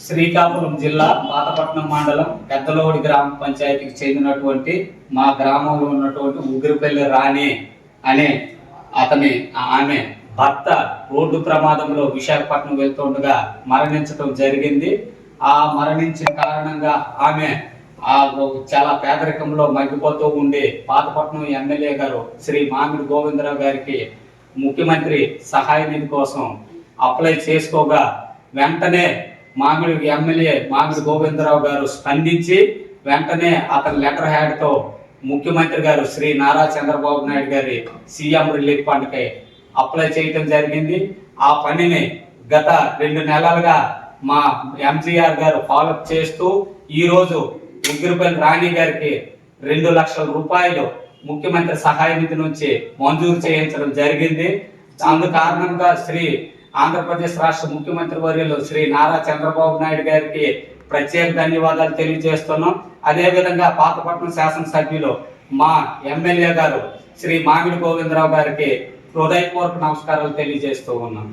శ్రీకాకుళం జిల్లా పాతపట్నం మండలం పెద్దలోడి గ్రామ పంచాయతీకి చెందినటువంటి మా గ్రామంలో ఉన్నటువంటి ఉగ్రిపల్లి రాణి అనే అతని ఆమె భర్త రోడ్డు ప్రమాదంలో విశాఖపట్నం వెళ్తుండగా మరణించడం జరిగింది. ఆ మరణించిన కారణంగా ఆమె ఆ చాలా పేదరికంలో మగ్గిపోతూ ఉండి పాతపట్నం ఎమ్మెల్యే గారు శ్రీ మామిడి గోవిందరావు గారికి ముఖ్యమంత్రి సహాయ నిధి కోసం అప్లై చేసుకోగా వెంటనే మామిడి ఎమ్మెల్యే మామిడి గోవిందరావు గారు స్పందించి వెంటనే అతని లెటర్ హ్యాడ్తో ముఖ్యమంత్రి గారు శ్రీ నారా చంద్రబాబు నాయుడు గారి సీఎం రిలీఫ్ ఫండ్కి అప్లై చేయటం జరిగింది. ఆ పనిని గత రెండు నెలలుగా మా ఎంజీఆర్ గారు ఫాలోఅప్ చేస్తూ ఈరోజు ఉగ్గిరిపల్లి రాణి గారికి రెండు లక్షల రూపాయలు ముఖ్యమంత్రి సహాయ నిధి నుంచి మంజూరు చేయించడం జరిగింది. అందు కారణంగా శ్రీ ఆంధ్రప్రదేశ్ రాష్ట్ర ముఖ్యమంత్రి వర్యులు శ్రీ నారా చంద్రబాబు నాయుడు గారికి ప్రత్యేక ధన్యవాదాలు తెలియజేస్తున్నాం. అదేవిధంగా పాతపట్నం శాసనసభ్యులు మా ఎమ్మెల్యే గారు శ్రీ మామిడి గోవిందరావు గారికి హృదయపూర్వక నమస్కారాలు తెలియజేస్తూ ఉన్నాం.